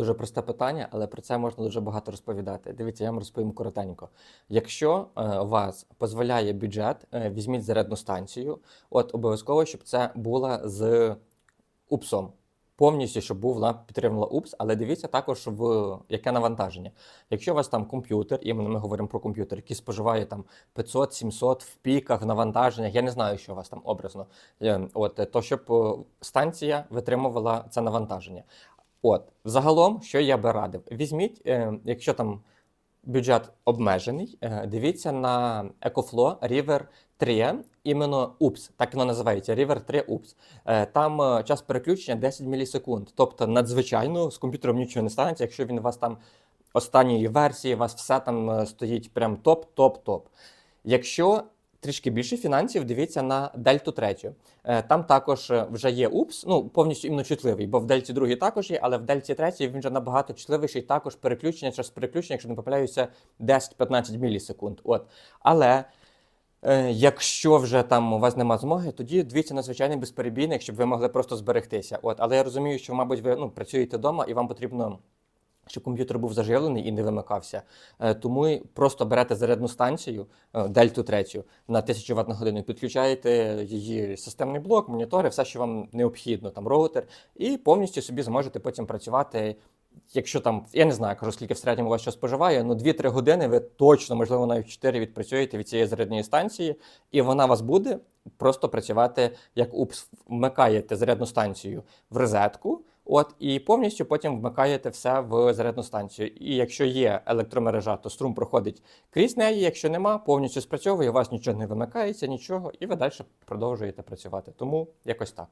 Дуже просте питання, але про це можна дуже багато розповідати. Дивіться, я вам розповім коротенько. Якщо е, вас дозволяє бюджет, е, візьміть зарядну станцію. От обов'язково, щоб це була з УПСом. Повністю, щоб була підтримувала УПС, але дивіться також в яке навантаження. Якщо у вас там комп'ютер, іменно ми говоримо про комп'ютер, який споживає там 500-700 в піках, в навантаженнях, я не знаю, що у вас там образно. Е, От то щоб станція витримувала це навантаження. От, загалом, що я би радив, візьміть, е, якщо там бюджет обмежений, е, дивіться на EcoFlow River 3, іменно UPS, так воно називається River 3 UPS. Е, там е, час переключення 10 мілісекунд. Тобто надзвичайно з комп'ютером нічого не станеться, якщо він у вас там останньої версії, у вас все там е, стоїть прям топ, топ, топ. Якщо трішки більше фінансів, дивіться на Дельту 3. Е, Там також е, вже є УПС, ну повністю іменно чутливий, бо в Дельті 2 також є, але в Дельті 3 він вже набагато чутливіший, також переключення, час переключення, якщо не помиляюся, 10-15 мілісекунд. От. Але е, якщо вже там у вас нема змоги, тоді дивіться на звичайний безперебійник, щоб ви могли просто зберегтися. От. Але я розумію, що, мабуть, ви ну, працюєте вдома і вам потрібно. Щоб комп'ютер був заживлений і не вимикався. Е, Тому просто берете зарядну станцію е, Дельту 3 на 1000 Вт на годину, підключаєте її системний блок, монітори, все, що вам необхідно, там роутер, і повністю собі зможете потім працювати. Якщо там, я не знаю, кажу, скільки в середньому у вас що споживає, ну 2-3 години ви точно, можливо, навіть 4 відпрацюєте від цієї зарядної станції, і вона вас буде просто працювати як УПС. Вмикаєте зарядну станцію в розетку, От і повністю потім вмикаєте все в зарядну станцію. І якщо є електромережа, то струм проходить крізь неї. Якщо нема, повністю спрацьовує, у вас нічого не вимикається, нічого, і ви далі продовжуєте працювати. Тому якось так.